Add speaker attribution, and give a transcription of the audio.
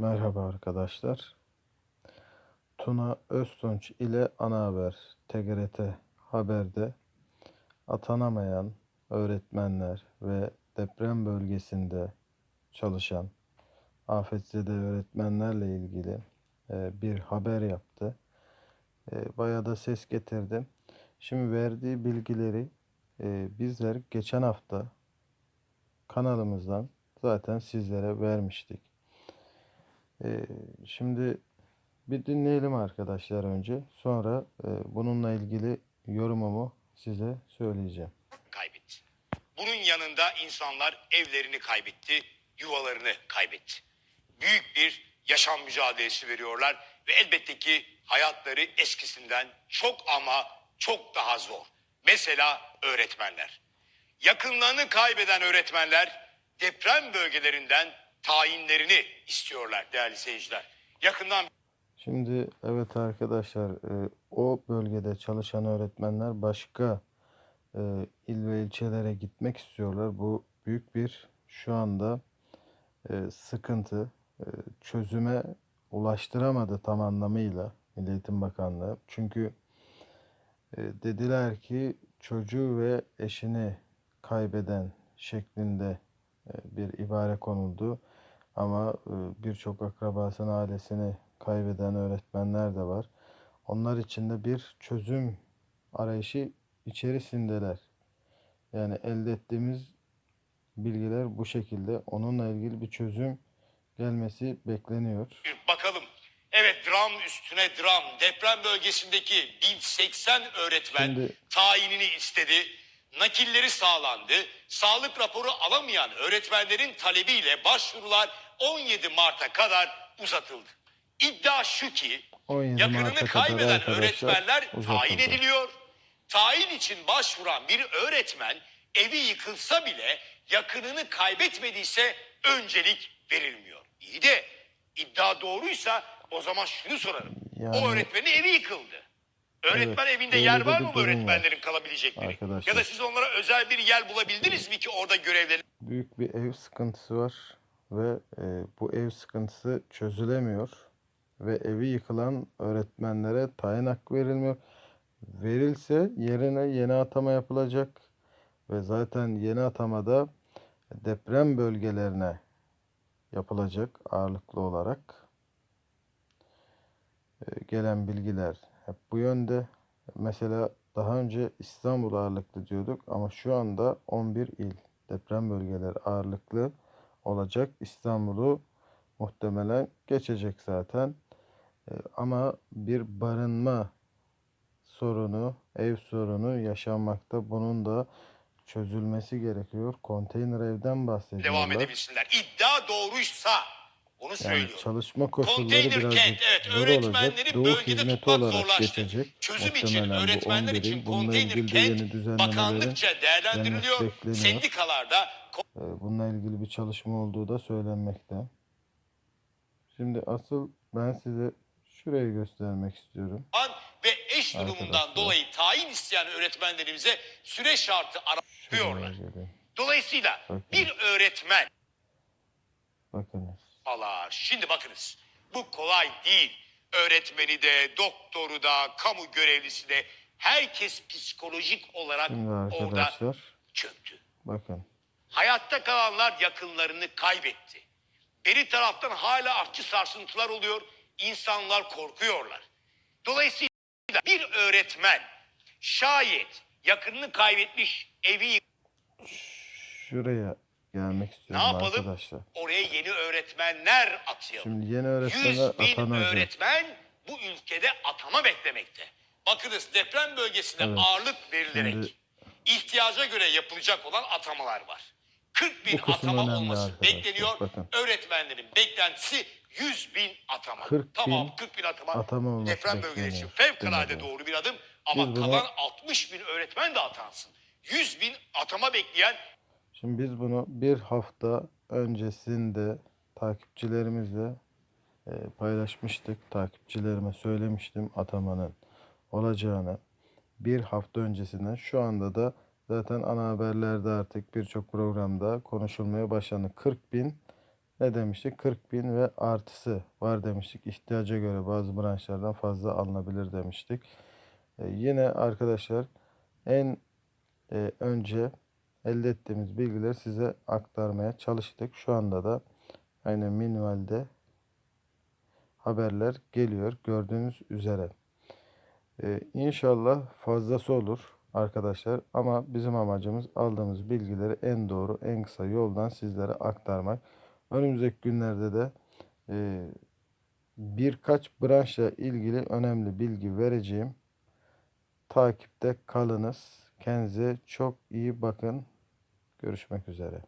Speaker 1: Merhaba arkadaşlar. Tuna Öztunç ile Ana Haber TGRT Haber'de atanamayan öğretmenler ve deprem bölgesinde çalışan afetzede öğretmenlerle ilgili e, bir haber yaptı. E, Bayağı da ses getirdi. Şimdi verdiği bilgileri e, bizler geçen hafta kanalımızdan zaten sizlere vermiştik. Ee, şimdi bir dinleyelim arkadaşlar önce. Sonra e, bununla ilgili yorumumu size söyleyeceğim.
Speaker 2: kaybetti. Bunun yanında insanlar evlerini kaybetti, yuvalarını kaybetti. Büyük bir yaşam mücadelesi veriyorlar ve elbette ki hayatları eskisinden çok ama çok daha zor. Mesela öğretmenler. Yakınlarını kaybeden öğretmenler deprem bölgelerinden tayinlerini istiyorlar değerli seyirciler. Yakından
Speaker 1: Şimdi evet arkadaşlar e, o bölgede çalışan öğretmenler başka e, il ve ilçelere gitmek istiyorlar. Bu büyük bir şu anda e, sıkıntı. Çözüme ulaştıramadı tam anlamıyla Milli Eğitim Bakanlığı. Çünkü dediler ki çocuğu ve eşini kaybeden şeklinde bir ibare konuldu. Ama birçok akrabasını, ailesini kaybeden öğretmenler de var. Onlar için de bir çözüm arayışı içerisindeler. Yani elde ettiğimiz bilgiler bu şekilde. Onunla ilgili bir çözüm gelmesi bekleniyor.
Speaker 2: bakalım. Evet dram üstüne dram. Deprem bölgesindeki 1080 öğretmen
Speaker 1: Şimdi-
Speaker 2: tayinini istedi. Nakilleri sağlandı. Sağlık raporu alamayan öğretmenlerin talebiyle başvurular 17 Mart'a kadar uzatıldı. İddia şu ki
Speaker 1: 17
Speaker 2: yakınını kaybeden öğretmenler
Speaker 1: uzatıldı.
Speaker 2: tayin ediliyor. Tayin için başvuran bir öğretmen evi yıkılsa bile yakınını kaybetmediyse öncelik verilmiyor. İyi de iddia doğruysa o zaman şunu sorarım.
Speaker 1: Yani-
Speaker 2: O öğretmenin evi yıkıldı. Öğretmen
Speaker 1: Evet,
Speaker 2: evinde yer var mı
Speaker 1: durum var
Speaker 2: öğretmenlerin kalabilecekleri?
Speaker 1: arkadaşlar.
Speaker 2: Ya da siz onlara özel bir yer bulabildiniz mi ki orada görevlerini
Speaker 1: büyük bir ev sıkıntısı var ve e, bu ev sıkıntısı çözülemiyor ve evi yıkılan öğretmenlere tayin hakkı verilmiyor. Verilse yerine yeni atama yapılacak ve zaten yeni atamada deprem bölgelerine yapılacak ağırlıklı olarak. E, gelen bilgiler bu yönde. Mesela daha önce İstanbul ağırlıklı diyorduk ama şu anda 11 il deprem bölgeleri ağırlıklı olacak. İstanbul'u muhtemelen geçecek zaten. E, Ama bir barınma sorunu, ev sorunu yaşanmakta. Bunun da çözülmesi gerekiyor. Konteyner evden
Speaker 2: devam
Speaker 1: bahsediyorlar.
Speaker 2: edebilsinler. İddia doğruysa onu
Speaker 1: Yani
Speaker 2: söylüyorum.
Speaker 1: çalışma koşulları
Speaker 2: Konteyner
Speaker 1: birazcık
Speaker 2: kent, evet,
Speaker 1: zor olacak.
Speaker 2: öğretmenleri
Speaker 1: Doğu
Speaker 2: bölgede
Speaker 1: hizmeti olarak geçecek.
Speaker 2: Çözüm için öğretmenler
Speaker 1: 11
Speaker 2: için konteyner
Speaker 1: ilgili de yeni
Speaker 2: kent bakanlıkça değerlendiriliyor. Sendikalarda
Speaker 1: e, bununla ilgili bir çalışma olduğu da söylenmekte. Şimdi asıl ben size şurayı göstermek istiyorum.
Speaker 2: kovan ve eş durumundan
Speaker 1: Arkadaşlar.
Speaker 2: dolayı tayin isteyen öğretmenlerimize süre şartı
Speaker 1: gelin.
Speaker 2: Dolayısıyla
Speaker 1: Bakın.
Speaker 2: bir öğretmen
Speaker 1: Bakınız.
Speaker 2: Allah şimdi bakınız bu kolay değil. Öğretmeni de, doktoru da, kamu görevlisi de herkes psikolojik olarak
Speaker 1: Şimdi
Speaker 2: orada
Speaker 1: arkadaşlar
Speaker 2: çöktü.
Speaker 1: bakın.
Speaker 2: Hayatta kalanlar yakınlarını kaybetti. Beri taraftan hala artçı sarsıntılar oluyor. İnsanlar korkuyorlar. Dolayısıyla bir öğretmen şayet yakınını kaybetmiş evi
Speaker 1: Şuraya gelmek
Speaker 2: ne
Speaker 1: istiyorum
Speaker 2: yapalım?
Speaker 1: arkadaşlar.
Speaker 2: Oraya yeni öğretmenler atayalım.
Speaker 1: Şimdi yeni
Speaker 2: 100
Speaker 1: öğretmenler
Speaker 2: bin
Speaker 1: atanacak.
Speaker 2: öğretmen bu ülkede atama beklemekte. Bakınız deprem bölgesine
Speaker 1: Evet,
Speaker 2: ağırlık verilerek
Speaker 1: şimdi-
Speaker 2: ihtiyaca göre yapılacak olan atamalar var. 40 bin atama olması
Speaker 1: arkadaşlar,
Speaker 2: bekleniyor.
Speaker 1: bakın.
Speaker 2: Öğretmenlerin beklentisi 100 bin atama.
Speaker 1: 40
Speaker 2: tamam
Speaker 1: bin
Speaker 2: 40 bin atama,
Speaker 1: atama
Speaker 2: deprem bölgesi için fevkalade doğru bir adım. Ama
Speaker 1: Biz bunu-
Speaker 2: kalan 60 bin öğretmen de atansın. 100 bin atama bekleyen
Speaker 1: Şimdi biz bunu bir hafta öncesinde takipçilerimizle e, paylaşmıştık. Takipçilerime söylemiştim atamanın olacağını. Bir hafta öncesinden şu anda da zaten ana haberlerde artık birçok programda konuşulmaya başlandı. 40 bin ne demiştik? 40 bin ve artısı var demiştik. İhtiyaca göre bazı branşlardan fazla alınabilir demiştik. E, yine arkadaşlar en e, önce elde ettiğimiz bilgileri size aktarmaya çalıştık. Şu anda da aynı minvalde haberler geliyor gördüğünüz üzere. Ee, inşallah fazlası olur arkadaşlar ama bizim amacımız aldığımız bilgileri en doğru en kısa yoldan sizlere aktarmak. Önümüzdeki günlerde de e, birkaç branşla ilgili önemli bilgi vereceğim. Takipte kalınız. Kendinize çok iyi bakın. Görüşmek üzere.